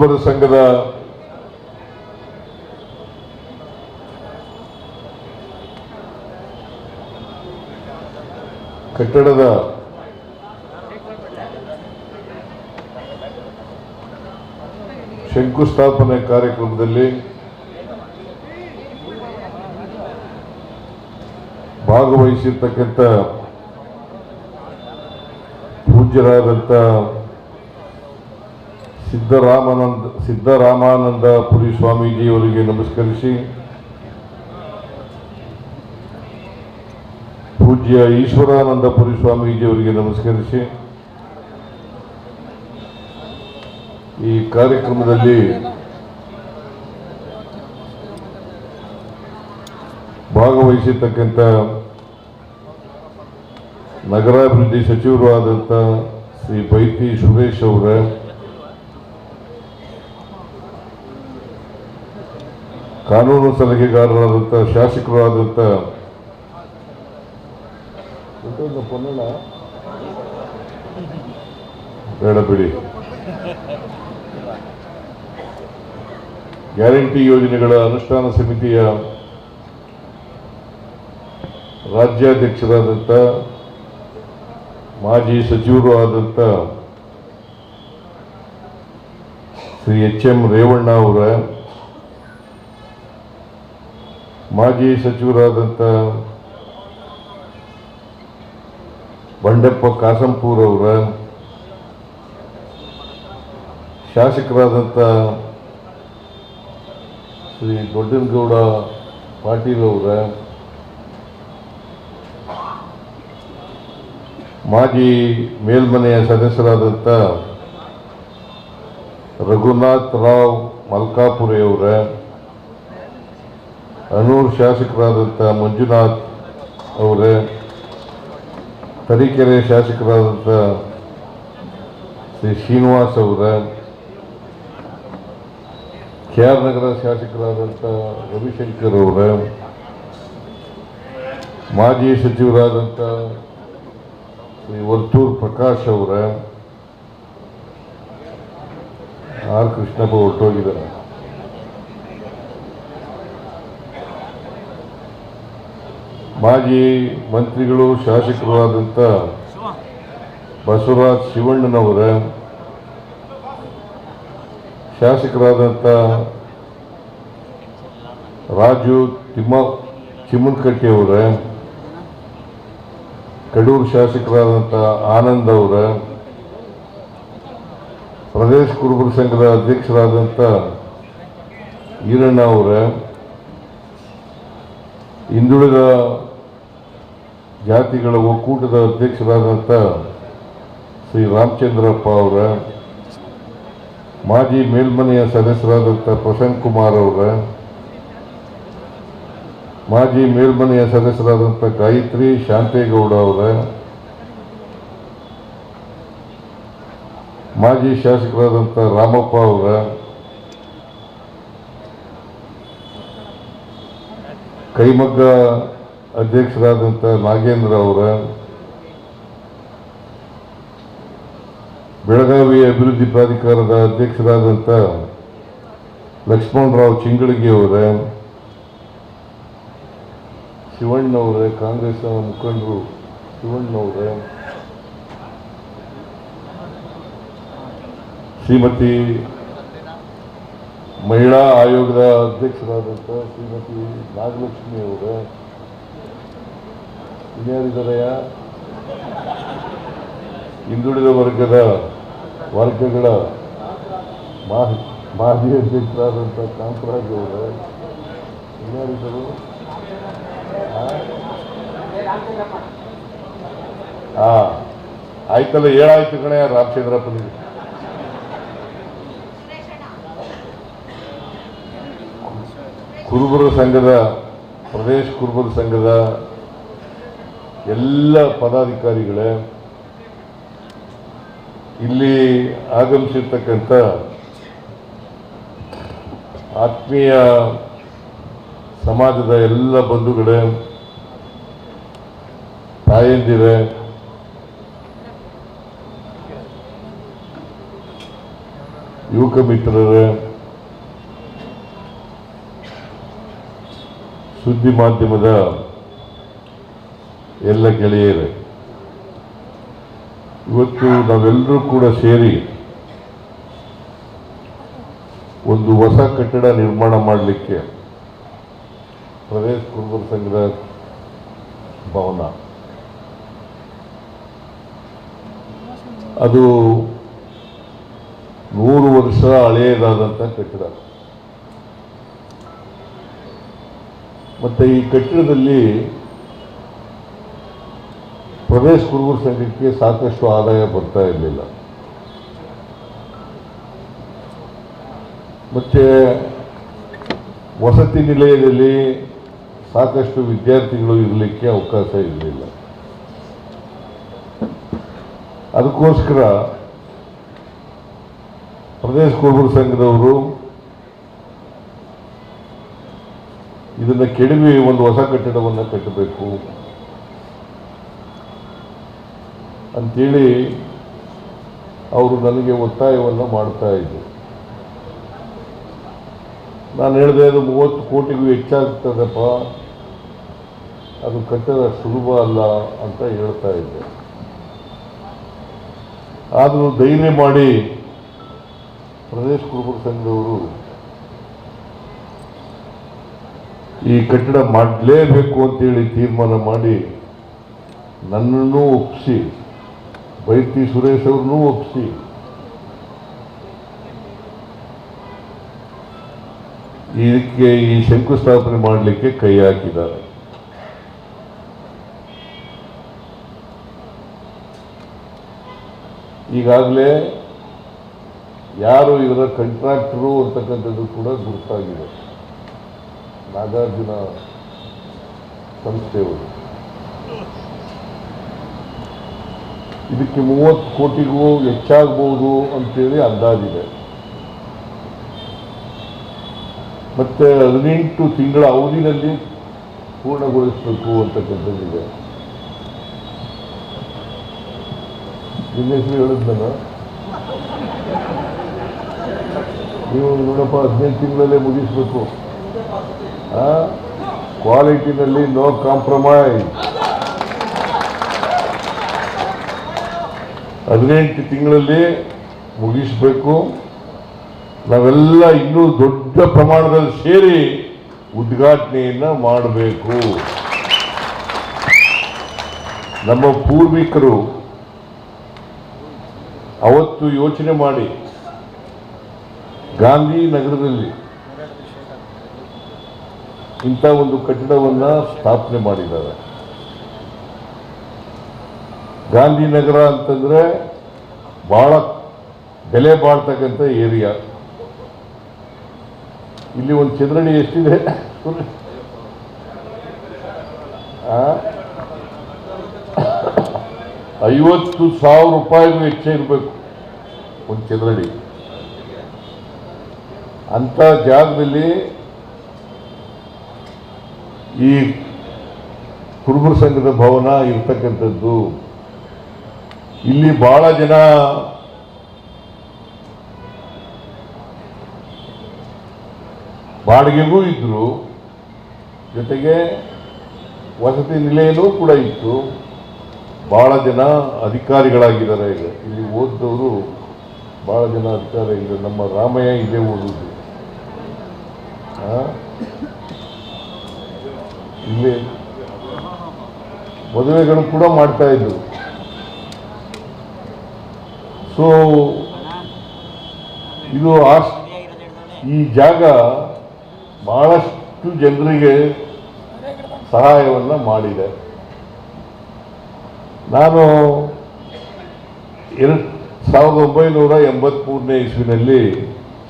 ಕುರುಬರ ಸಂಘದ ಕಟ್ಟಡದ ಶಂಕುಸ್ಥಾಪನೆ ಕಾರ್ಯಕ್ರಮದಲ್ಲಿ ಭಾಗವಹಿಸಿರ್ತಕ್ಕಂಥ ಪೂಜ್ಯರಾದಂಥ ಸಿದ್ದರಾಮಾನಂದ ಸಿದ್ದರಾಮಾನಂದ ಪುರಿ ಸ್ವಾಮೀಜಿಯವರಿಗೆ ನಮಸ್ಕರಿಸಿ, ಪೂಜ್ಯ ಈಶ್ವರಾನಂದ ಪುರಿ ಸ್ವಾಮೀಜಿಯವರಿಗೆ ನಮಸ್ಕರಿಸಿ, ಈ ಕಾರ್ಯಕ್ರಮದಲ್ಲಿ ಭಾಗವಹಿಸಿರ್ತಕ್ಕಂಥ ನಗರಾಭಿವೃದ್ಧಿ ಸಚಿವರು ಆದಂಥ ಶ್ರೀ ಬೈತಿ ಸುರೇಶ್ ಅವರ ಕಾನೂನು ಸಲಹೆಗಾರರಾದಂಥ ಶಾಸಕರು ಆದಂಥ ಬೇಡ ಬಿಡಿ. ಗ್ಯಾರಂಟಿ ಯೋಜನೆಗಳ ಅನುಷ್ಠಾನ ಸಮಿತಿಯ ರಾಜ್ಯಾಧ್ಯಕ್ಷರಾದಂಥ ಮಾಜಿ ಸಚಿವರು ಆದಂಥ ಶ್ರೀ ಎಚ್ ಎಂ ರೇವಣ್ಣ ಅವರ ಮಾಜಿ ಸಚಿವರಾದಂಥ ಬಂಡೆಪ್ಪ ಕಾಸಂಪೂರ್ ಅವರ ಶಾಸಕರಾದಂಥ ಶ್ರೀ ದೊಡ್ಡನಗೌಡ ಪಾಟೀಲ್ ಅವರ, ಮಾಜಿ ಮೇಲ್ಮನೆಯ ಸದಸ್ಯರಾದಂಥ ರಘುನಾಥ್ ರಾವ್ ಮಲ್ಕಾಪುರೆ ಅವರ ಅನೂರ್ ಶಾಸಕರಾದಂಥ ಮಂಜುನಾಥ್ ಅವರ, ತರೀಕೆರೆ ಶಾಸಕರಾದಂಥ ಶ್ರೀ ಶ್ರೀನಿವಾಸ್ ಅವರ ಕೆ ಆರ್ ನಗರ ಶಾಸಕರಾದಂಥ ರವಿಶಂಕರ್ ಅವರ, ಮಾಜಿ ಸಚಿವರಾದಂಥ ಶ್ರೀ ವರ್ತೂರ್ ಪ್ರಕಾಶ್ ಅವರ, ಆರ್ ಕೃಷ್ಣಪ್ಪ ಹೊರಟೋಗಿದ್ದಾರೆ ಮಾಜಿ ಮಂತ್ರಿಗಳು ಶಾಸಕರು ಆದಂಥ ಬಸವರಾಜ್ ಶಿವಣ್ಣನವರ ಶಾಸಕರಾದಂಥ ರಾಜು ತಿಮ್ಮ ಚಿಮ್ಮನಕಟ್ಟಿಯವರ ಕಡೂರು ಶಾಸಕರಾದಂಥ ಆನಂದ್ ಅವರ ಪ್ರದೇಶ ಕುರುಬರ ಸಂಘದ ಅಧ್ಯಕ್ಷರಾದಂಥ ಈರಣ್ಣ ಅವರ ಹಿಂದುಳಿದ ಜಾತಿಗಳ ಒಕ್ಕೂಟದ ಅಧ್ಯಕ್ಷರಾದಂಥ ಶ್ರೀ ರಾಮಚಂದ್ರಪ್ಪ ಅವರ, ಮಾಜಿ ಮೇಲ್ಮನೆಯ ಸದಸ್ಯರಾದಂಥ ಪ್ರಶಾಂತ್ ಕುಮಾರ್ ಅವರ, ಮಾಜಿ ಮೇಲ್ಮನೆಯ ಸದಸ್ಯರಾದಂಥ ಗಾಯತ್ರಿ ಶಾಂತೇಗೌಡ ಅವರ, ಮಾಜಿ ಶಾಸಕರಾದಂಥ ರಾಮಪ್ಪ ಅವರ, ಕೈಮಗ್ಗ ಅಧ್ಯಕ್ಷರಾದಂಥ ನಾಗೇಂದ್ರ ಅವರ ಬೆಳಗಾವಿ ಅಭಿವೃದ್ಧಿ ಪ್ರಾಧಿಕಾರದ ಅಧ್ಯಕ್ಷರಾದಂಥ ಲಕ್ಷ್ಮಣರಾವ್ ಚಿಂಗಳಗಿ ಅವರ, ಶಿವಣ್ಣವರೇ ಕಾಂಗ್ರೆಸ್ ಮುಖಂಡರು ಶಿವಣ್ಣವರೇ, ಶ್ರೀಮತಿ ಮಹಿಳಾ ಆಯೋಗದ ಅಧ್ಯಕ್ಷರಾದಂಥ ಶ್ರೀಮತಿ ನಾಗಲಕ್ಷ್ಮಿ ಅವರೇ ಇನ್ಯಾರಿದ್ದಾರೆಯ ಹಿಂದುಳಿದ ವರ್ಗದ ವರ್ಗಗಳ ಮಾಜಿ ಅಧ್ಯಕ್ಷರಾದಂಥ ಕಾಂತರಾಜ್ ಅವರು. ಇನ್ಯಾರಿದ್ದರು? ಹಾ ಆಯ್ತಲ್ಲ, ಏಳಾಯ್ತು ಕಣೆ ರಾಮಚಂದ್ರಪ್ಪನಿಗೆ. ಕುರುಬರ ಸಂಘದ, ಪ್ರದೇಶ ಕುರುಬರ ಸಂಘದ ಎಲ್ಲ ಪದಾಧಿಕಾರಿಗಳೇ ಇಲ್ಲಿ ಆಗಮಿಸಿರ್ತಕ್ಕಂಥ ಆತ್ಮೀಯ ಸಮಾಜದ ಎಲ್ಲ ಬಂಧುಗಳೇ ತಾಯಂದಿರೇ ಯುವಕ ಮಿತ್ರರೇ ಸುದ್ದಿ ಮಾಧ್ಯಮದ ಎಲ್ಲ ಗೆಳೆಯರೇ, ಇವತ್ತು ನಾವೆಲ್ಲರೂ ಕೂಡ ಸೇರಿ ಒಂದು ಹೊಸ ಕಟ್ಟಡ ನಿರ್ಮಾಣ ಮಾಡಲಿಕ್ಕೆ ಪ್ರದೇಶ್ ಕುರುಬರ ಸಂಘದ ಭವನ. ಅದು ನೂರು ವರ್ಷ ಹಳೆಯದಾದಂಥ ಕಟ್ಟಡ. ಮತ್ತು ಈ ಕಟ್ಟಡದಲ್ಲಿ ಪ್ರದೇಶ್ ಕುರುಬರ ಸಂಘಕ್ಕೆ ಸಾಕಷ್ಟು ಆದಾಯ ಬರ್ತಾ ಇರಲಿಲ್ಲ. ಮತ್ತೆ ವಸತಿ ನಿಲಯದಲ್ಲಿ ಸಾಕಷ್ಟು ವಿದ್ಯಾರ್ಥಿಗಳು ಇರಲಿಕ್ಕೆ ಅವಕಾಶ ಇರಲಿಲ್ಲ. ಅದಕ್ಕೋಸ್ಕರ ಪ್ರದೇಶ ಕುರುಬರ ಸಂಘದವರು ಇದನ್ನು ಕೆಡವಿ ಒಂದು ಹೊಸ ಕಟ್ಟಡವನ್ನು ಕಟ್ಟಬೇಕು. ಅಂತೇಳಿ ಅವರು ನನಗೆ ಒತ್ತಾಯವನ್ನು ಮಾಡ್ತಾ ಇದ್ದರು ನಾನು ಹೇಳಿದೆ ಅದು ಮೂವತ್ತು ಕೋಟಿಗೂ ಹೆಚ್ಚಾಗ್ತದಪ್ಪ, ಅದು ಕಟ್ಟದ ಸುಲಭ ಅಲ್ಲ ಅಂತ ಹೇಳ್ತಾ ಇದ್ದೆ. ಆದರೂ ಧೈರ್ಯ ಮಾಡಿ ಪ್ರದೇಶ್ ಕುರುಬರ ಸಂಘದವರು ಈ ಕಟ್ಟಡ ಮಾಡಲೇಬೇಕು ಅಂತೇಳಿ ತೀರ್ಮಾನ ಮಾಡಿ ನನ್ನನ್ನು ಒಪ್ಪಿಸಿ. ಬೈತಿ ಸುರೇಶ್ ಅವ್ರನ್ನೂ ಒಪ್ಪಿಸಿ ಇದಕ್ಕೆ ಈ ಶಂಕುಸ್ಥಾಪನೆ ಮಾಡಲಿಕ್ಕೆ ಕೈ ಹಾಕಿದ್ದಾರೆ. ಈಗಾಗಲೇ ಯಾರು ಇವರ ಕಂಟ್ರಾಕ್ಟರು ಅಂತಕ್ಕಂಥದ್ದು ಕೂಡ ಗುರುತಾಗಿದೆ. ನಾಗಾರ್ಜುನ ಸಂಸ್ಥೆಯವರು. ಇದಕ್ಕೆ ಮೂವತ್ತು ಕೋಟಿಗೂ ಹೆಚ್ಚಾಗಬಹುದು ಅಂತೇಳಿ ಅಂದಾಜಿದೆ. ಮತ್ತೆ ಹದಿನೆಂಟು ತಿಂಗಳ ಅವಧಿನಲ್ಲಿ ಪೂರ್ಣಗೊಳಿಸಬೇಕು ಅಂತಕ್ಕಂಥದ್ದಿದೆ ನಿಮ್ಮ ಹೆಸರು ಹೇಳಿದ್ನಲ್ಲ ನೀವು ನೋಡಪ್ಪ ಹದಿನೈದು ತಿಂಗಳಲ್ಲೇ ಮುಗಿಸ್ಬೇಕು. ಕ್ವಾಲಿಟಿನಲ್ಲಿ ನೋ ಕಾಂಪ್ರಮೈಸ್ ಹದಿನೆಂಟು ತಿಂಗಳಲ್ಲಿ ಮುಗಿಸ್ಬೇಕು. ನಾವೆಲ್ಲ ಇನ್ನೂ ದೊಡ್ಡ ಪ್ರಮಾಣದಲ್ಲಿ ಸೇರಿ ಉದ್ಘಾಟನೆಯನ್ನ ಮಾಡಬೇಕು. ನಮ್ಮ ಪೂರ್ವಿಕರು ಅವತ್ತು ಯೋಚನೆ ಮಾಡಿ ಗಾಂಧಿ ನಗರದಲ್ಲಿ ಇಂಥ ಒಂದು ಕಟ್ಟಡವನ್ನು ಸ್ಥಾಪನೆ ಮಾಡಿದ್ದಾರೆ. ಗಾಂಧಿನಗರ ಅಂತಂದ್ರೆ ಬಹಳ ಬೆಲೆ ಬಾಳ್ತಕ್ಕಂಥ ಏರಿಯಾ. ಇಲ್ಲಿ ಒಂದು ಚಂದ್ರಣಿ ಎಷ್ಟಿದೆ? ಐವತ್ತು ಸಾವಿರ ರೂಪಾಯಿಗೂ ಹೆಚ್ಚ ಇರಬೇಕು ಒಂದು ಚಂದ್ರಣಿ. ಅಂತ ಜಾಗದಲ್ಲಿ ಈ ಕುರುಬರ ಸಂಘದ ಭವನ ಇರ್ತಕ್ಕಂಥದ್ದು. ಇಲ್ಲಿ ಬಹಳ ಜನ ಬಾಡಿಗೆಗೂ ಇದ್ರು, ಜೊತೆಗೆ ವಸತಿ ನಿಲಯನೂ ಕೂಡ ಇತ್ತು. ಬಹಳ ಜನ ಅಧಿಕಾರಿಗಳಾಗಿದ್ದಾರೆ ಈಗ. ಇಲ್ಲಿ ಓದಿದವರು ಬಹಳ ಜನ ಅಧಿಕಾರಿ ನಮ್ಮ ರಾಮಯ್ಯ ಇಲ್ಲೇ ಓದುದು ಆ? ಇಲ್ಲಿ ಮದುವೆಗಳು ಕೂಡ ಮಾಡ್ತಾ ಇದ್ರು. ಸೊ ಇದು ಆಸ್ ಈ ಜಾಗ ಬಹಳಷ್ಟು ಜನರಿಗೆ ಸಹಾಯವನ್ನು ಮಾಡಿದೆ. ನಾನು ಎರಡು ಸಾವಿರದ ಒಂಬೈನೂರ ಎಂಬತ್ಮೂರನೇ ಇಸ್ವಿನಲ್ಲಿ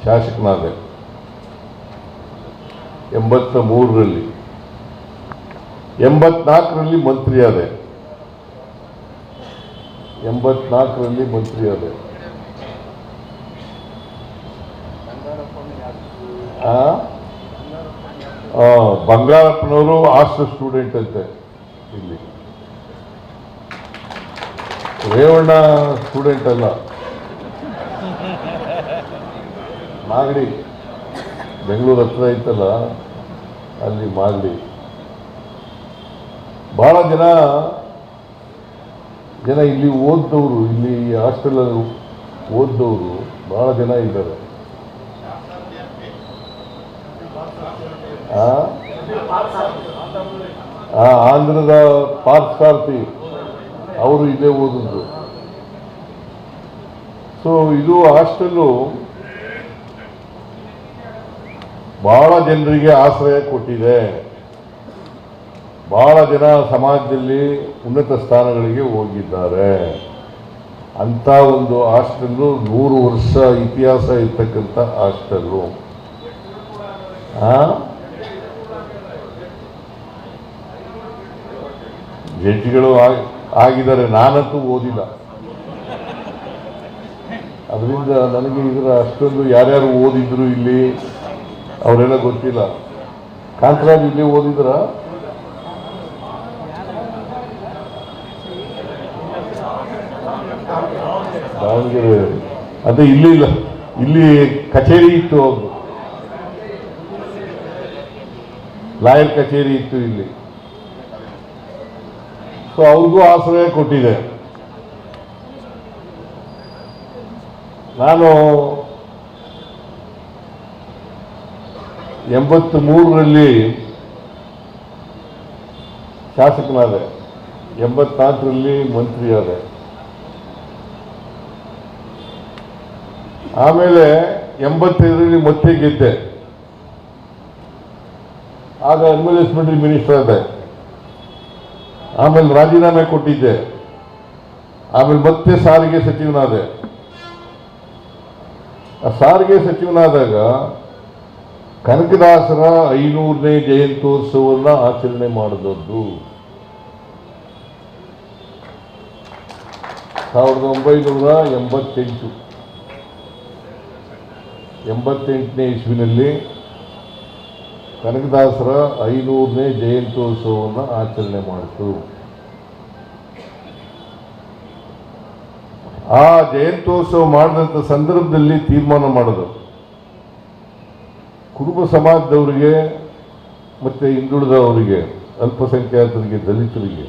ಶಾಸಕನಾದೆ. ಎಂಬತ್ತ ಮೂರರಲ್ಲಿ ಎಂಬತ್ನಾಲ್ಕರಲ್ಲಿ ಮಂತ್ರಿಯಾದೆ. ಎಂಬತ್ನಾಲ್ಕರಲ್ಲಿ ಮಂತ್ರಿ ಆದೆ ಆ? ಆ, ಬಂಗಾರಪ್ಪನವರು ಹಾಸ್ಟೆಲ್ ಸ್ಟೂಡೆಂಟ್ ಅಂತೆ ಇಲ್ಲಿ. ರೇವಣ್ಣ ಸ್ಟೂಡೆಂಟ್ ಅಲ್ಲ. ಮಾಗಡಿ. ಬೆಂಗಳೂರು ಹತ್ರ ಐತಲ್ಲ ಅಲ್ಲಿ ಮಾಗಡಿ. ಭಾಳ ಜನ ಜನ ಇಲ್ಲಿ ಓದ್ದವರು, ಇಲ್ಲಿ ಹಾಸ್ಟೆಲಲ್ಲಿ ಓದ್ದವರು ಭಾಳ ಜನ ಇದ್ದಾರೆ. ಆಂಧ್ರದ ಪಾರ್ಥಸಾರಥಿ, ಅವರು ಇಲ್ಲೇ ಓದಿದ್ರು. ಸೊ ಇದು ಹಾಸ್ಟೆಲ್ಲು ಬಹಳ ಜನರಿಗೆ ಆಶ್ರಯ ಕೊಟ್ಟಿದೆ. ಬಹಳ ಜನ ಸಮಾಜದಲ್ಲಿ ಉನ್ನತ ಸ್ಥಾನಗಳಿಗೆ ಹೋಗಿದ್ದಾರೆ. ಅಂತ ಒಂದು ಹಾಸ್ಟೆಲ್ಲು ನೂರು ವರ್ಷ ಇತಿಹಾಸ ಇರ್ತಕ್ಕಂಥ ಹಾಸ್ಟೆಲ್ಲು. ಜಡ್ಜಿಗಳು ಆಗಿದ್ದಾರೆ. ನಾನಂತೂ ಓದಿಲ್ಲ. ಅದರಿಂದ ನನಗೆ ಇದರ ಅಷ್ಟೊಂದು ಯಾರ್ಯಾರು ಓದಿದ್ರು ಇಲ್ಲಿ, ಅವರೆಲ್ಲ ಗೊತ್ತಿಲ್ಲ. ಕಾಂತರಾಜ್ ಇಲ್ಲಿ ಓದಿದ್ರ? ದಾವಣಗೆರೆ ಅದೇ ಇಲ್ಲಿ ಇಲ್ಲ. ಕಚೇರಿ ಇತ್ತು ಲಾಯರ್ ಕಚೇರಿ ಇತ್ತು ಇಲ್ಲಿ. ಸೊ ಅವ್ರಿಗೂ ಆಶ್ರಯ ಕೊಟ್ಟಿದೆ. ನಾನು ಎಂಬತ್ತು ಮೂರರಲ್ಲಿ ಶಾಸಕನಾದೆ. ಎಂಬತ್ನಾಲ್ಕರಲ್ಲಿ ಮಂತ್ರಿಯಾದೆ. ಆಮೇಲೆ ಎಂಬತ್ತೈದರಲ್ಲಿ ಮತ್ತೆ ಗೆದ್ದೆ. ಆಗ ಅಡ್ಮಿನಿಸ್ಟ್ರೇಟಿವ್ ಮಿನಿಸ್ಟರ್ ಆದೆ. ಆಮೇಲೆ ರಾಜೀನಾಮೆ ಕೊಟ್ಟಿದ್ದೆ. ಆಮೇಲೆ ಮತ್ತೆ ಸಾರಿಗೆ ಸಚಿವನಾದೆ. ಆ ಸಾರಿಗೆ ಸಚಿವನಾದಾಗ ಕನಕದಾಸರ ಐನೂರನೇ ಜಯಂತ್ಯೋತ್ಸವವನ್ನು ಆಚರಣೆ ಮಾಡಿದದ್ದು. ಸಾವಿರದ ಒಂಬೈನೂರ ಎಂಬತ್ತೆಂಟು. ಎಂಬತ್ತೆಂಟನೇ ಇಸ್ವಿನಲ್ಲಿ ಕನಕದಾಸರ ಐನೂರನೇ ಜಯಂತ್ಯೋತ್ಸವವನ್ನು ಆಚರಣೆ ಮಾಡಿತು. ಆ ಜಯಂತ್ಯೋತ್ಸವ ಮಾಡಿದಂಥ ಸಂದರ್ಭದಲ್ಲಿ ತೀರ್ಮಾನ ಮಾಡಿದರು. ಕುರುಬ ಸಮಾಜದವರಿಗೆ ಮತ್ತು ಹಿಂದುಳಿದವರಿಗೆ, ಅಲ್ಪಸಂಖ್ಯಾತರಿಗೆ, ದಲಿತರಿಗೆ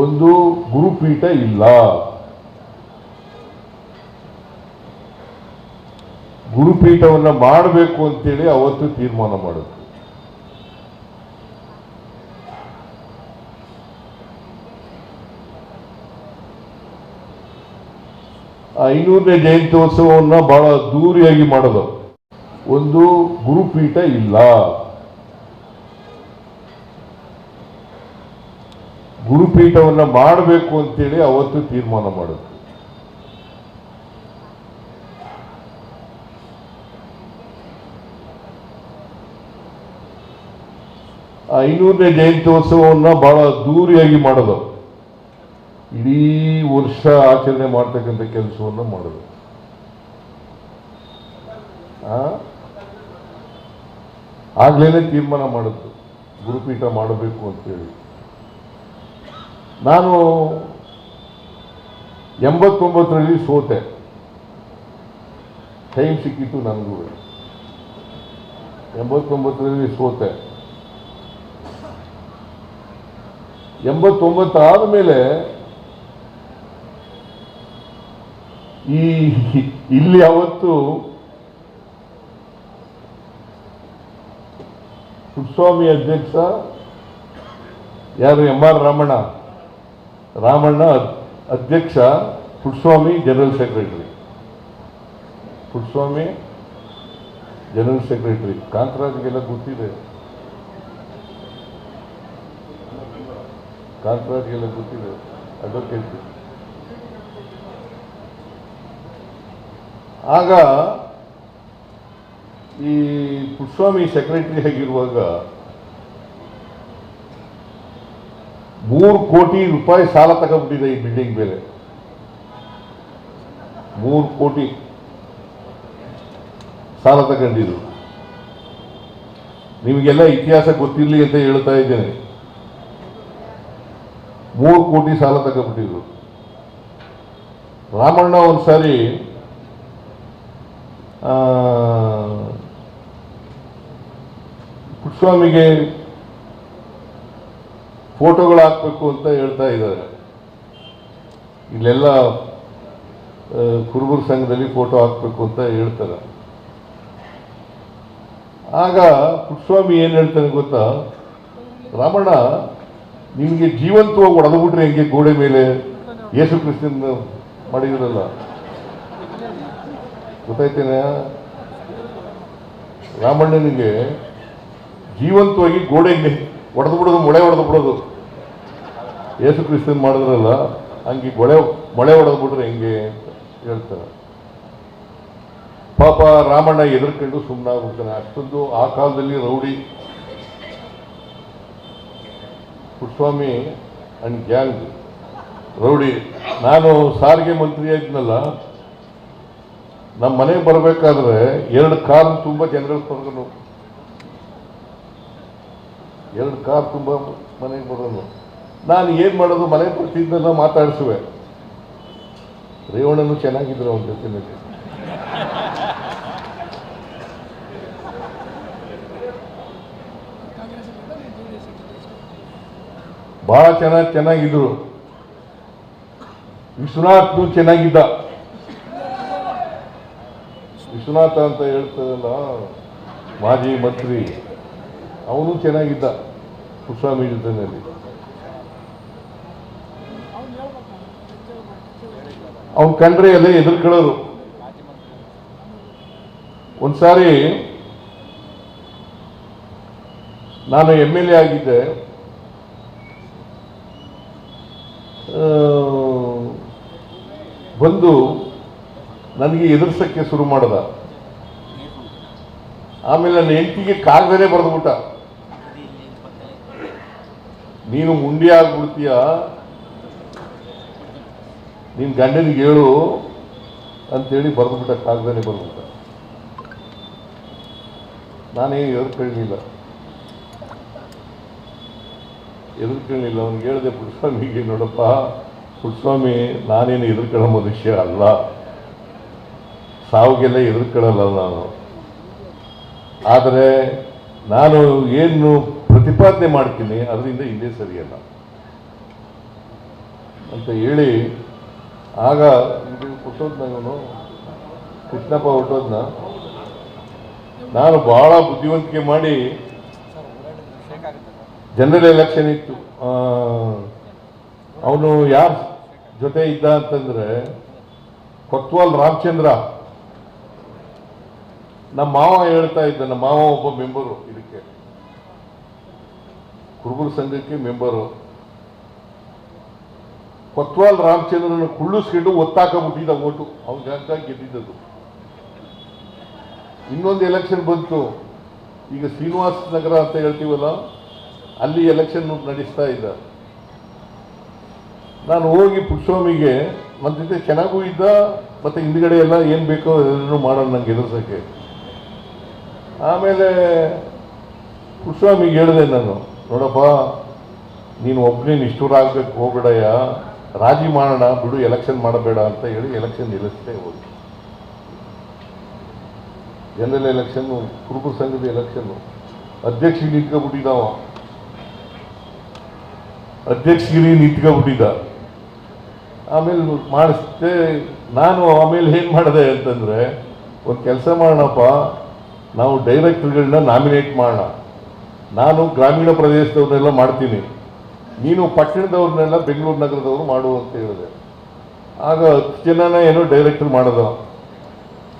ಒಂದು ಗುರುಪೀಠ ಇಲ್ಲ. ಗುರುಪೀಠವನ್ನು ಮಾಡಬೇಕು ಅಂತೇಳಿ ಅವತ್ತು ತೀರ್ಮಾನ ಮಾಡಿದ್ರು ಐನೂರನೇ ಜಯಂತ್ಯೋತ್ಸವವನ್ನು ಬಹಳ ದೂರಿಯಾಗಿ ಮಾಡೋದು. ಒಂದು ಗುರುಪೀಠ ಇಲ್ಲ. ಗುರುಪೀಠವನ್ನು ಮಾಡಬೇಕು ಅಂತೇಳಿ ಅವತ್ತು ತೀರ್ಮಾನ ಮಾಡಿದ್ರು ಐನೂರನೇ ಜಯಂತ್ಯೋತ್ಸವವನ್ನು ಬಹಳ ದೂರಿಯಾಗಿ ಮಾಡೋದು. ಇಡೀ ವರ್ಷ ಆಚರಣೆ ಮಾಡ್ತಕ್ಕಂಥ ಕೆಲಸವನ್ನು ಮಾಡೋದು. ಆ? ಆಗ್ಲೇನೆ ತೀರ್ಮಾನ ಮಾಡಿದ್ದು ಗುರುಪೀಠ ಮಾಡಬೇಕು ಅಂತೇಳಿ. ನಾನು ಎಂಬತ್ತೊಂಬತ್ತರಲ್ಲಿ ಸೋತೆ. ಟೈಮ್ ಸಿಕ್ಕಿತ್ತು ನನಗೂ ಎಂಬತ್ತೊಂಬತ್ತರಲ್ಲಿ ಸೋತೆ. ಎಂಬತ್ತೊಂಬತ್ತು ಆದಮೇಲೆ ಈ ಇಲ್ಲಿ ಅವತ್ತು ಪುಟ್ಸ್ವಾಮಿ ಅಧ್ಯಕ್ಷ ಯಾರು ಎಂ ಆರ್ ರಾಮಣ್ಣ ರಾಮಣ್ಣ ಅಧ್ಯಕ್ಷ Puttaswamy general secretary. Puttaswamy general secretary. ಕಾಂತರಾಜ್ಗೆಲ್ಲ ಗೊತ್ತಿದೆ. ಕಾಂತರಾಜ್ಗೆಲ್ಲ ಗೊತ್ತಿದೆ. ಅಡ್ವೊಕೇಟ್ ಆಗ ಈ ಪುಟ್ಸ್ವಾಮಿ ಸೆಕ್ರೆಟರಿ ಆಗಿರುವಾಗ ಮೂರು ಕೋಟಿ ರೂಪಾಯಿ ಸಾಲ ತಗೊಂಡ್ಬಿಟ್ಟಿದೆ ಈ ಬಿಲ್ಡಿಂಗ್ ಮೇಲೆ. ಮೂರು ಕೋಟಿ ಸಾಲ ತಗೊಂಡಿದ್ರು ನಿಮಗೆಲ್ಲ ಇತಿಹಾಸ ಗೊತ್ತಿರಲಿ ಅಂತ ಹೇಳ್ತಾ ಇದ್ದೇನೆ. ಮೂರು ಕೋಟಿ ಸಾಲ ತಗೊಂಡ್ಬಿಟ್ಟಿದ್ರು. ರಾಮಣ್ಣ ಒಂದು ಸಾರಿ ಪುಟ್ಸ್ವಾಮಿಗೆ ಫೋಟೋಗಳು ಹಾಕಬೇಕು ಅಂತ ಹೇಳ್ತಾ ಇದ್ದಾರೆ. ಇಲ್ಲೆಲ್ಲ ಕುರುಬರ ಸಂಘದಲ್ಲಿ ಫೋಟೋ ಹಾಕಬೇಕು ಅಂತ ಹೇಳ್ತಾರೆ. ಆಗ ಪುಟ್ಸ್ವಾಮಿ ಏನು ಹೇಳ್ತಾನೆ ಗೊತ್ತಾ? ರಾಮಣ್ಣ ನಿಮಗೆ ಜೀವಂತವಾಗಿ ಬಿಟ್ರೆ ಹೆಂಗೆ ಗೋಡೆ ಮೇಲೆ ಯೇಸು ಕ್ರಿಸ್ತಿನ ಮಾಡಿದ್ರಲ್ಲ? ಗೊತ್ತಾಯ್ತೇನೆ? ರಾಮಣ್ಣನಿಗೆ ಜೀವಂತವಾಗಿ ಗೋಡೆಗೆ ಒಡೆದು ಬಿಡೋದು ಮೊಳೆ ಒಡೆದು ಬಿಡೋದು ಯೇಸು ಕ್ರಿಸ್ತನ್ ಮಾಡಿದ್ರಲ್ಲ, ಹಂಗೆ ಗೊಳೆ, ಮೊಳೆ ಒಡೆದು ಬಿಟ್ರೆ ಹೆಂಗೆ ಅಂತ ಹೇಳ್ತಾರೆ. ಪಾಪ ರಾಮಣ್ಣ ಎದುರ್ಕೊಂಡು ಸುಮ್ಮನಾಗ್ಬಿಡ್ತಾನೆ ಅಷ್ಟೊಂದು ಆ ಕಾಲದಲ್ಲಿ rowdy Puttaswamy and gang rowdy. ನಾನು ಸಾರಿಗೆ ಮಂತ್ರಿ ಆಗಿದ್ನಲ್ಲ ನಮ್ಮ ಮನೆಗೆ ಬರಬೇಕಾದ್ರೆ ಎರಡು ಕಾರ್ ತುಂಬ ಜನಗಳು ಕರ್ಕೊಂಡು ಎರಡು ಕಾರ್ ತುಂಬ ಮನೆಗೆ ಬರೋನು. ನಾನು ಏನು ಮಾಡೋದು ಮನೆಗೆ ಬರ್ತಿದ್ದೆಲ್ಲ ಮಾತಾಡಿಸುವೆ. ರೇವಣ್ಣನು ಚೆನ್ನಾಗಿದ್ರು ಅವನ ಜೊತೆನಲ್ಲಿ ಬಹಳ ಚೆನ್ನಾಗಿ ಚೆನ್ನಾಗಿದ್ರು. ವಿಶ್ವನಾಥ್ ಚೆನ್ನಾಗಿದ್ದ. ವಿಶ್ವನಾಥ ಅಂತ ಹೇಳ್ತದಲ್ಲ, ಮಾಜಿ ಮಂತ್ರಿ, ಅವನು ಚೆನ್ನಾಗಿದ್ದ ಕುಸ್ವಾಮಿ ಜೊತೆಯಲ್ಲಿ ಅವ್ನು ಕಂಡ್ರೆ ಎಲ್ಲ ಎದುರ್ಕೊಳ್ಳೋರು. ಒಂದ್ಸಾರಿ ನಾನು ಎಂ ಎಲ್ ಎ ಆಗಿದ್ದೆ ಆ, ಬಂದು ನನಗೆ ಎದುರ್ಸೋಕ್ಕೆ ಶುರು ಮಾಡ್ದ. ಆಮೇಲೆ ನನ್ನ ಹೆಂಡತಿಗೆ ಕಾಗದನೇ ಬರೆದ್ಬಿಟ್ಟ ನೀನು ಮುಂಡಿ ಆಗ್ಬಿಡ್ತೀಯ? ನಿನ್ನ ಗಂಡನಿಗೆ ಹೇಳು ಅಂತೇಳಿ ಬರೆದ್ಬಿಟ್ಟ ಕಾಗದನೇ ಬರೆದ್ಬಿಟ್ಟ ನಾನೇನು ಎದುರ್ಕೊಳ್ಳಿಲ್ಲ. ಎದುರ್ಕೊಳ್ಳಿಲ್ಲ ಅವ್ನಿಗೆ ಹೇಳಿದೆ, ಪುಟ್ಸ್ವಾಮಿಗೆ ನೋಡಪ್ಪ, ಪುಟ್ಸ್ವಾಮಿ, ನಾನೇನು ಎದುರ್ಕೊಳ್ಳೋ ಮನುಷ್ಯ ಅಲ್ಲ. ಸಾವಿಗೆಲ್ಲ ಎದುರ್ಕೊಳ್ಳಲ್ಲ ನಾನು. ಆದರೆ ನಾನು ಏನು ಪ್ರತಿಪಾದನೆ ಮಾಡ್ತೀನಿ, ಅದರಿಂದ ಹಿಂದೆ ಸರಿಯಲ್ಲ. ಅಂತ ಹೇಳಿ, ಆಗ ಹುಟ್ಟೋದ್ನ ಇವನು ಕೃಷ್ಣಪ್ಪ ಹುಟ್ಟೋದ್ನ, ನಾನು ಬಹಳ ಬುದ್ಧಿವಂತಿಕೆ ಮಾಡಿ ಜನರಲ್ ಎಲೆಕ್ಷನ್ ಇತ್ತು. ಅವನು ಯಾರ ಜೊತೆ ಇದ್ದ ಅಂತಂದ್ರೆ ಕೊತ್ವಾಲ್ ರಾಮಚಂದ್ರ. ನಮ್ಮ ಮಾವ ಹೇಳ್ತಾ ಇದ್ದ, ನಮ್ಮ ಮಾವ ಒಬ್ಬ ಮೆಂಬರು ಇದಕ್ಕೆ. ಕುರುಬರ ಸಂಘಕ್ಕೆ ಮೆಂಬರು ಕೊತ್ವಾಲ್ ರಾಮಚಂದ್ರನ ಕುಳ್ಳಿಸ್ಕೊಂಡು ಒತ್ತಾಕಬಿಟ್ಟಿದ್ದ ಓಟು. ಅವ್ನು ಜಾಗ ಗೆದ್ದಿದ್ದದು. ಇನ್ನೊಂದು ಎಲೆಕ್ಷನ್ ಬಂತು. ಈಗ ಶ್ರೀನಿವಾಸ ನಗರ ಅಂತ ಹೇಳ್ತೀವಲ್ಲ ಅಲ್ಲಿ ಎಲೆಕ್ಷನ್ ನಡೆಸ್ತಾ ಇದ್ದ. ನಾನು ಹೋಗಿ ಪುಟ್ಸ್ವಾಮಿಗೆ ನನ್ನ ಜೊತೆ ಚೆನ್ನಾಗೂ ಇದ್ದ, ಮತ್ತೆ ಹಿಂದ್ಗಡೆ ಎಲ್ಲ ಏನು ಬೇಕೋ ಅದನ್ನು ಮಾಡೋಣ ನಂಗೆ ಎದುರ್ಸೋಕ್ಕೆ. ಆಮೇಲೆ ಪುಟ್ಸ್ವಾಮಿಗೆ ಹೇಳಿದೆ ನಾನು, ನೋಡಪ್ಪ, ನೀನು ಒಬ್ಬನೇ ನಿಷ್ಠೂರ ಆಗ್ಬೇಕು ಹೋಗ್ಬೇಡಯ್ಯ. ರಾಜಿ ಮಾಡೋಣ, ಬಿಡು ಎಲೆಕ್ಷನ್ ಮಾಡಬೇಡ ಅಂತ ಹೇಳಿ ಎಲೆಕ್ಷನ್ ನಿಲ್ಲಿಸ್ತೇ ಹೋಗಿ. ಜನರಲ್ ಎಲೆಕ್ಷನ್ನು ಕುರುಬ ಸಂಘದ ಎಲೆಕ್ಷನ್ನು ಅಧ್ಯಕ್ಷ ನಿಂತ್ಕೊಬಿಟ್ಟಿದ್ದಾವ ಅಧ್ಯಕ್ಷಗಿರಿ ನಿಂತ್ಕೊಬಿಟ್ಟಿದ್ದ ಆಮೇಲೆ ಮಾಡಿಸ್ತೆ ನಾನು ಆಮೇಲೆ ಏನು ಮಾಡಿದೆ ಅಂತಂದರೆ, ಒಂದು ಕೆಲಸ ಮಾಡೋಣಪ್ಪ, ನಾವು ಡೈರೆಕ್ಟರ್ಗಳನ್ನ ನಾಮಿನೇಟ್ ಮಾಡೋಣ. ನಾನು ಗ್ರಾಮೀಣ ಪ್ರದೇಶದವ್ರನ್ನೆಲ್ಲ ಮಾಡ್ತೀನಿ. ನೀನು ಪಟ್ಟಣದವ್ರನ್ನೆಲ್ಲ ಬೆಂಗಳೂರು ನಗರದವ್ರು ಮಾಡು ಅಂತ ಹೇಳಿದೆ. ಆಗ ಹತ್ತು ಜನನ ಏನೋ ಡೈರೆಕ್ಟರ್ ಮಾಡಿದ.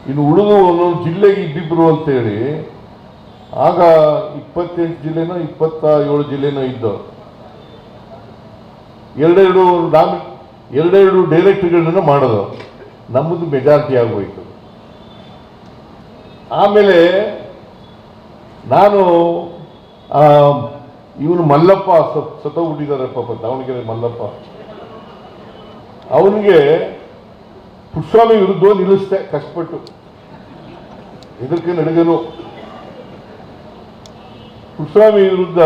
ಇನ್ನು ಉಳಿದು ಒಂದು ಜಿಲ್ಲೆಗೆ ಇದ್ದಿಬ್ರು ಅಂತೇಳಿ, ಆಗ ಇಪ್ಪತ್ತೆಂಟು ಜಿಲ್ಲೆನೋ ಇಪ್ಪತ್ತ ಏಳು ಜಿಲ್ಲೆನೋ ಇದ್ದವು ಎರಡೆರಡು ನಾಮಿ ಎರಡೆರಡು ಡೈರೆಕ್ಟ್ಗಳನ್ನ ಮಾಡೋದು ನಮ್ಮದು ಮೆಜಾರಿಟಿ ಆಗೋಯ್ತು ಆಮೇಲೆ ನಾನು ಇವನು ಮಲ್ಲಪ್ಪ ಸತ್ ಹುಟ್ಟಿದ್ದಾರೆ ಪಾಪ, ದಾವಣಗೆರೆ ಮಲ್ಲಪ್ಪ. ಅವನಿಗೆ ಪುಷ್ಸ್ವಾಮಿ ವಿರುದ್ಧ ನಿಲ್ಲಿಸ್ದೆ, ಕಷ್ಟಪಟ್ಟು. ಇದಕ್ಕೆ ನಡುಗನು ಪುಷ್ಸ್ವಾಮಿ ವಿರುದ್ಧ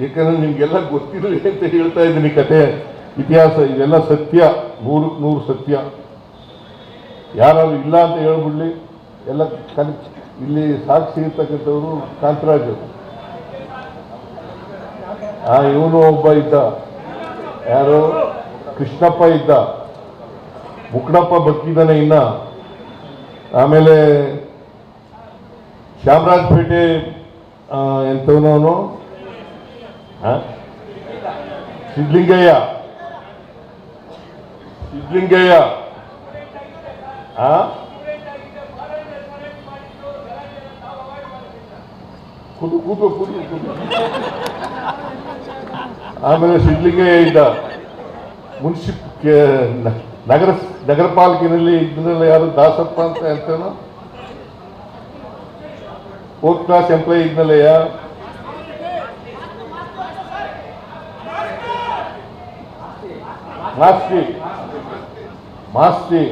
ಯಾಕಂದ್ರೆ ನಿಮಗೆಲ್ಲ ಗೊತ್ತಿರಲಿ ಅಂತ ಹೇಳ್ತಾ ಇದ್ದೀನಿ ಕತೆ. ಇತಿಹಾಸ, ಇದೆಲ್ಲ ಸತ್ಯ ನೂರು ನೂರು ಸತ್ಯ. ಯಾರಾದ್ರು ಇಲ್ಲ ಅಂತ ಹೇಳ್ಬಿಡ್ಲಿ, ಎಲ್ಲ ಕನ್ ಇಲ್ಲಿ ಸಾಕ್ಷಿ ಇರ್ತಕ್ಕಂಥವ್ರು ಕಾಂತರಾಜ್ ಆ, ಇವನು ಒಬ್ಬ ಇದ್ದ. ಯಾರು? ಕೃಷ್ಣಪ್ಪ ಇದ್ದ. ಮುಕ್ಕಣಪ್ಪ ಬಕ್ಕಿದ್ದಾನೆ ಇನ್ನ. ಆಮೇಲೆ ಶ್ಯಾಮರಾಜಪೇಟೆ ಎಂಥವನವನು? ಸಿದ್ಲಿಂಗಯ್ಯ ಸಿದ್ಲಿಂಗಯ್ಯ ಕೂತು ಕೂತು ಕೂತು ಆಮೇಲೆ ಸಿದ್ಲಿಂಗಯ್ಯ ಇದ್ದ ಮುನ್ಸಿಪ್ ನಗರ ನಗರ ಪಾಲಿಕೆನಲ್ಲಿ ಇದನ್ನೆಲ್ಲ ಯಾರು ದಾಸಪ್ಪ ಅಂತ ಹೇಳ್ತಾನೋ ಫೋರ್ತ್ ಕ್ಲಾಸ್ ಎಂಪ್ಲಾಯಿ ಇದ್ನಲ್ಲಯ್ಯ? ಮಾಸ್ತಿ ಮಾಸ್ತಿ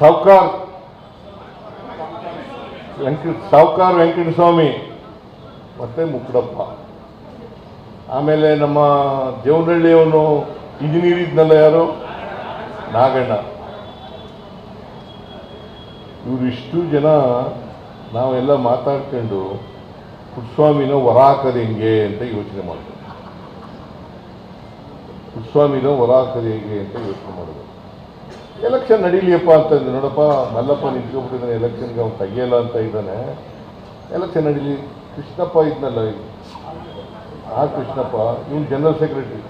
ಸಾವ್ಕಾರ್ ವೆಂಕಟ ಸಾವ್ಕಾರ್ ವೆಂಕಟಸ್ವಾಮಿ ಮತ್ತೆ ಮುಕ್ಕಡಪ್ಪ ಆಮೇಲೆ ನಮ್ಮ ದೇವನಹಳ್ಳಿಯವನು ಇಂಜಿನಿಯರ್ ಇದ್ನಲ್ಲ ಯಾರು? ನಾಗಣ್ಣ. ಇವರು ಇಷ್ಟು ಜನ ನಾವೆಲ್ಲ ಮಾತಾಡ್ಕೊಂಡು ಪುಟ್ಸ್ವಾಮಿನ ಹೊರ ಹೆಂಗೆ ಅಂತ ಯೋಚನೆ ಮಾಡಿದ್ರು ಹೊರ ಹಾಕೋದು ಹೆಂಗೆ ಅಂತ ಯೋಚನೆ ಮಾಡಿದ್ರು. ಎಲೆಕ್ಷನ್ ನಡೀಲಿಯಪ್ಪ ಅಂತಂದ್ರೆ ನೋಡಪ್ಪ ಮಲ್ಲಪ್ಪ ನಿಂತ್ಕೊಂಡ್ಬಿಟ್ಟಿದ್ದಾನೆ ಎಲೆಕ್ಷನ್ಗೆ ಅವ್ನು ತೆಗೆಯಲ್ಲ ಅಂತ ಇದ್ದಾನೆ. ಎಲೆಕ್ಷನ್ ನಡೀಲಿ. ಕೃಷ್ಣಪ್ಪ ಇದ್ನಲ್ಲ ಇದು ಆ ಕೃಷ್ಣಪ್ಪ ಇವ್ನು ಜನರಲ್ ಸೆಕ್ರೆಟರಿ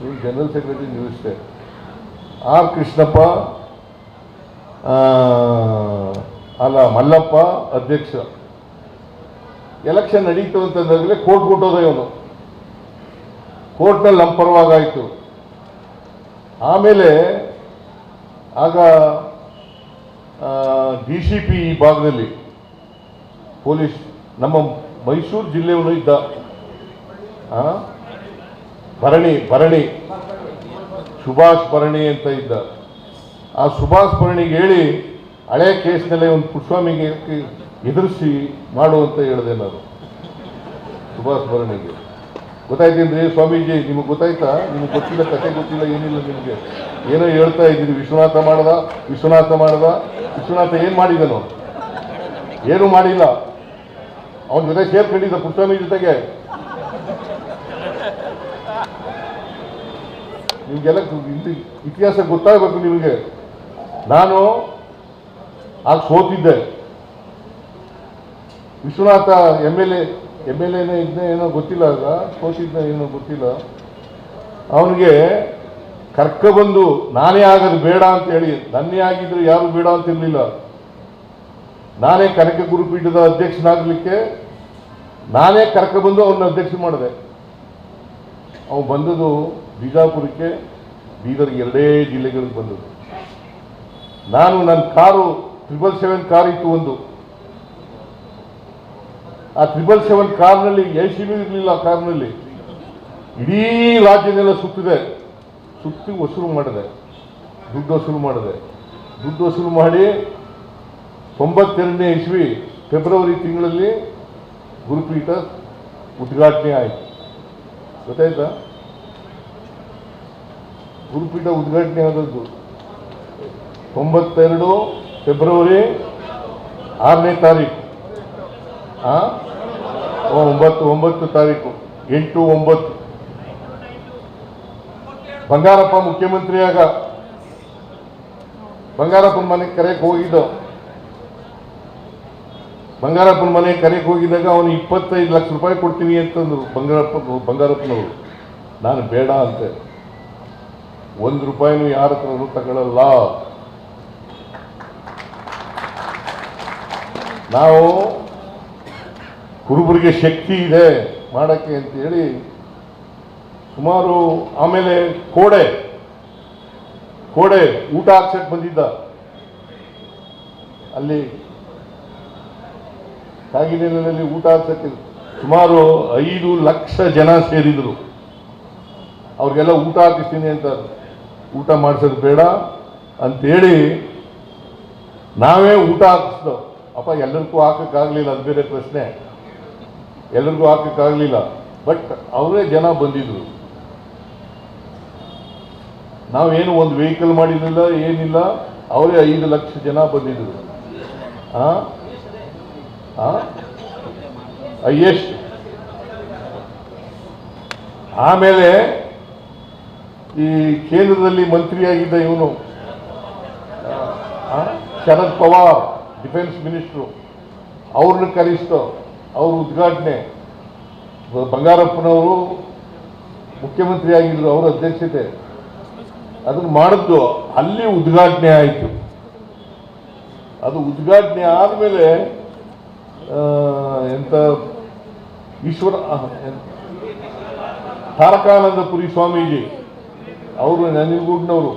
ಇವ್ನು ಜನರಲ್ ಸೆಕ್ರೆಟರಿ ನ್ಯೂಸ್ಟೇ ಆರ್ ಕೃಷ್ಣಪ್ಪ ಆ, ಅಲ್ಲ ಮಲ್ಲಪ್ಪ ಅಧ್ಯಕ್ಷ. ಎಲೆಕ್ಷನ್ ನಡೀತು ಅಂತಂದಾಗಲೇ ಕೋರ್ಟ್ ಕೊಟ್ಟೋದ ಇವನು. ಕೋರ್ಟ್ನಲ್ಲಿ ನಮ್ಮ ಪರವಾಗಾಯಿತು ಆಮೇಲೆ ಆಗ ಡಿ ಸಿ ಪಿ ಈ ಭಾಗದಲ್ಲಿ ಪೊಲೀಸ್, ನಮ್ಮ ಮೈಸೂರು ಜಿಲ್ಲೆಯವನು ಇದ್ದ? ಭರಣಿ ಭರಣಿ. ಸುಭಾಷ್ ಭರಣಿ ಅಂತ ಇದ್ದ. ಆ ಸುಭಾಷ್ ಭರಣಿಗೆ ಹೇಳಿ, ಹಳೆ ಕೇಸ್ನಲ್ಲೇ ಒಂದು ಪುಟ್ಸ್ವಾಮಿಗೆ ಎದುರಿಸಿ ಮಾಡು ಅಂತ ಹೇಳಿದೆ ನಾನು, ಸುಭಾಷ್ ಭರಣಿಗೆ. ಗೊತ್ತಾಯ್ತೇನ್ರಿ ಸ್ವಾಮೀಜಿ, ನಿಮಗೆ ಗೊತ್ತಾಯ್ತಾ? ನಿಮಗೆ ಗೊತ್ತಿಲ್ಲ, ಕತೆ ಗೊತ್ತಿಲ್ಲ, ಏನಿಲ್ಲ ನಿಮಗೆ? ಏನೋ ಹೇಳ್ತಾ ಇದ್ದೀನಿ ವಿಶ್ವನಾಥ ಮಾಡ್ದ ವಿಶ್ವನಾಥ ಮಾಡ್ದ, ವಿಶ್ವನಾಥ ಏನು ಮಾಡಿದನು? ಏನು ಮಾಡಿಲ್ಲ? ಅವನ ಜೊತೆ ಸೇರ್ಕೊಂಡಿದ್ದ ಪುಟ್ಟಮಿ ಜೊತೆಗೆ. ನಿಮಗೆಲ್ಲ ಇತಿಹಾಸ ಗೊತ್ತಾಗಬೇಕು ನಿಮಗೆ. ನಾನು ಆಗ ಸೋತಿದ್ದೆ. Vishwanatha M L A M L ಎನೇ ಇದ್ದ ಏನೋ ಗೊತ್ತಿಲ್ಲ ಆಗ ಸೋತಿದ್ದ ಏನೋ ಗೊತ್ತಿಲ್ಲ. ಅವನಿಗೆ ಕರ್ಕೊಬಂದು ನಾನೇ ಆಗೋದು ಬೇಡ ಅಂತ ಹೇಳಿ, ನನ್ನೇ ಆಗಿದ್ರು ಯಾರು ಬೇಡ ಅಂತ ಇರಲಿಲ್ಲ. ನಾನೇ ಕನಕ ಗುರುಪೀಠದ ಅಧ್ಯಕ್ಷನಾಗಲಿಕ್ಕೆ ನಾನೇ ಕರ್ಕೊಬಂದು ಅವನ್ನ ಅಧ್ಯಕ್ಷ ಮಾಡಿದೆ. ಅವನು ಬಂದದ್ದು ಬಿಜಾಪುರಕ್ಕೆ, ಬೀದರ್ ಎರಡೇ ಜಿಲ್ಲೆಗಳಿಗೆ ಬಂದದ್ದು. ನಾನು ನನ್ನ ಕಾರು ಟ್ರಿಬಲ್ ಸೆವೆನ್ ಕಾರ್ ಇತ್ತು ಒಂದು. ಆ ತ್ರಿಬಲ್ ಸೆವೆನ್ ಕಾರ್ನಲ್ಲಿ ಎ ಸಿ ಬಿ ಇರಲಿಲ್ಲ ಆ ಕಾರ್ನಲ್ಲಿ? ಇಡೀ ರಾಜ್ಯದೆಲ್ಲ ಸುತ್ತಿದೆ. ಸುತ್ತಿ ವಸೂಲು ಮಾಡಿದೆ. ದುಡ್ಡು ವಸೂಲು ಮಾಡಿದೆ. ದುಡ್ಡು ವಸೂಲು ಮಾಡಿ ತೊಂಬತ್ತೆರಡನೇ ಇಸ್ವಿ ಫೆಬ್ರವರಿ ತಿಂಗಳಲ್ಲಿ ಗುರುಪೀಠ ಉದ್ಘಾಟನೆ ಆಯಿತು. ಗೊತ್ತಾಯ್ತಾ? ಗುರುಪೀಠ ಉದ್ಘಾಟನೆ ಆದದ್ದು ತೊಂಬತ್ತೆರಡು ಫೆಬ್ರವರಿ ಆರನೇ ತಾರೀಕು. ಒಂಬತ್ತು ಒಂಬತ್ತು ತಾರೀಕು. ಎಂಟು, ಒಂಬತ್ತು. ಬಂಗಾರಪ್ಪ ಮುಖ್ಯಮಂತ್ರಿ ಆಗ ಬಂಗಾರಪ್ಪನ ಮನೆಗೆ ಕರೆಯಕ್ಕೆ ಹೋಗಿದ್ದ. ಬಂಗಾರಪ್ಪನ ಮನೆಗೆ ಕರೆಯಕ್ಕೆ ಹೋಗಿದ್ದಾಗ ಅವನು ಇಪ್ಪತ್ತೈದು ಲಕ್ಷ ರೂಪಾಯಿ ಕೊಡ್ತೀನಿ ಅಂತಂದ್ರು ಬಂಗಾರಪ್ಪ, ಬಂಗಾರಪ್ಪನವರು. ನಾನು ಬೇಡ ಅಂತೆ. ಒಂದು ರೂಪಾಯಿನೂ ಯಾರ ಹತ್ರನೂ ತಗೊಳ್ಳಲ್ಲ ನಾವು ಕುರುಬರಿಗೆ ಶಕ್ತಿ ಇದೆ ಮಾಡೋಕ್ಕೆ ಅಂತೇಳಿ ಸುಮಾರು ಆಮೇಲೆ ಕೋಡೆ ಕೋಡೆ ಊಟ ಹಾಕ್ಸಕ್ಕೆ ಬಂದಿದ್ದ. ಅಲ್ಲಿ ಕಾಗಿನೆಲೆಯಲ್ಲಿ ಊಟ ಹಾಕ್ಸಕ್ಕೆ ಸುಮಾರು ಐದು ಲಕ್ಷ ಜನ ಸೇರಿದ್ರು. ಅವ್ರಿಗೆಲ್ಲ ಊಟ ಹಾಕಿಸ್ತೀನಿ ಅಂತ ಊಟ ಮಾಡಿಸೋದು ಬೇಡ ಅಂಥೇಳಿ ನಾವೇ ಊಟ ಹಾಕಿಸ್ದು. ಅಪ್ಪ ಎಲ್ಲರಿಗೂ ಹಾಕೋಕ್ಕಾಗಲಿಲ್ಲ, ಅದು ಬೇರೆ ಪ್ರಶ್ನೆ. ಎಲ್ಲರಿಗೂ ಹಾಕಕ್ಕಾಗಲಿಲ್ಲ ಬಟ್ ಅವರೇ ಜನ ಬಂದಿದ್ರು. ನಾವೇನು ಒಂದು ವೆಹಿಕಲ್ ಮಾಡಿರಲಿಲ್ಲ, ಏನಿಲ್ಲ, ಅವರೇ ಐದು ಲಕ್ಷ ಜನ ಬಂದಿದ್ರು? ಎಷ್ಟು? ಆಮೇಲೆ ಈ ಕೇಂದ್ರದಲ್ಲಿ ಮಂತ್ರಿಯಾಗಿದ್ದ ಇವನು. Sharad Pawar, defence minister. ಅವ್ರನ್ನ ಕರೆಸ್ತು ಅವ್ರ ಉದ್ಘಾಟನೆ ಬಂಗಾರಪ್ಪನವರು ಮುಖ್ಯಮಂತ್ರಿ ಆಗಿದ್ರು ಅವರ ಅಧ್ಯಕ್ಷತೆ. ಅದನ್ನು ಮಾಡಿದ್ದು ಅಲ್ಲಿ ಉದ್ಘಾಟನೆ ಆಯಿತು. ಅದು ಉದ್ಘಾಟನೆ ಆದಮೇಲೆ ಎಂತ ಈಶ್ವರ ತಾರಕಾನಂದಪುರಿ ಸ್ವಾಮೀಜಿ, ಅವರು ನನಗೂಡ್ನವರು.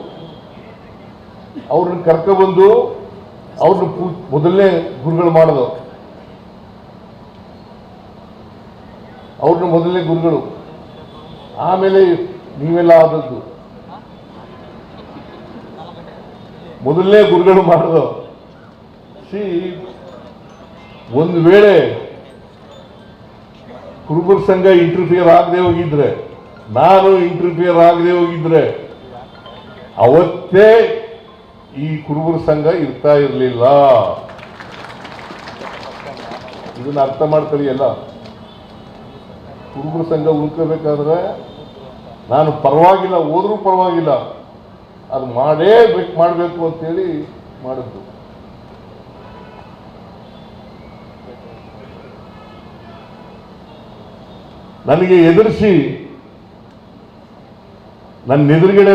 ಅವ್ರನ್ನ ಕರ್ಕೊಬಂದು ಅವ್ರನ್ನ ಮೊದಲನೇ ಗುರುಗಳು ಮಾಡೋದು ಅವ್ರನ್ನ ಮೊದಲನೇ ಗುರುಗಳು. ಆಮೇಲೆ ನೀವೆಲ್ಲ ಆದದ್ದು ಮೊದಲನೇ ಗುರುಗಳು ಮಾಡೋದು ಸಿ ಒಂದು ವೇಳೆ ಕುರುಬರ ಸಂಘ ಇಂಟರ್ಫಿಯರ್ ಆಗದೆ ಹೋಗಿದ್ರೆ, ನಾನು ಇಂಟರ್ಫಿಯರ್ ಆಗದೆ ಹೋಗಿದ್ರೆ, ಅವತ್ತೇ ಈ ಕುರುಬರ ಸಂಘ ಇರ್ತಾ ಇರಲಿಲ್ಲ. ಇದನ್ನ ಅರ್ಥ ಮಾಡ್ಕೊಳ್ಳಿ ಎಲ್ಲ. ಕುರುಬರ ಸಂಘ ಉಳ್ಕೋಬೇಕಾದ್ರೆ ನಾನು ಪರವಾಗಿಲ್ಲ, ಹೋದರೂ ಪರವಾಗಿಲ್ಲ. ಅದು ಮಾಡೇ ಬೇಕು ಮಾಡಬೇಕು ಅಂತೇಳಿ ಮಾಡಿದ್ದು. ನನಗೆ ಎದುರಿಸಿ, ನನ್ನ ಎದುರುಗಡೆ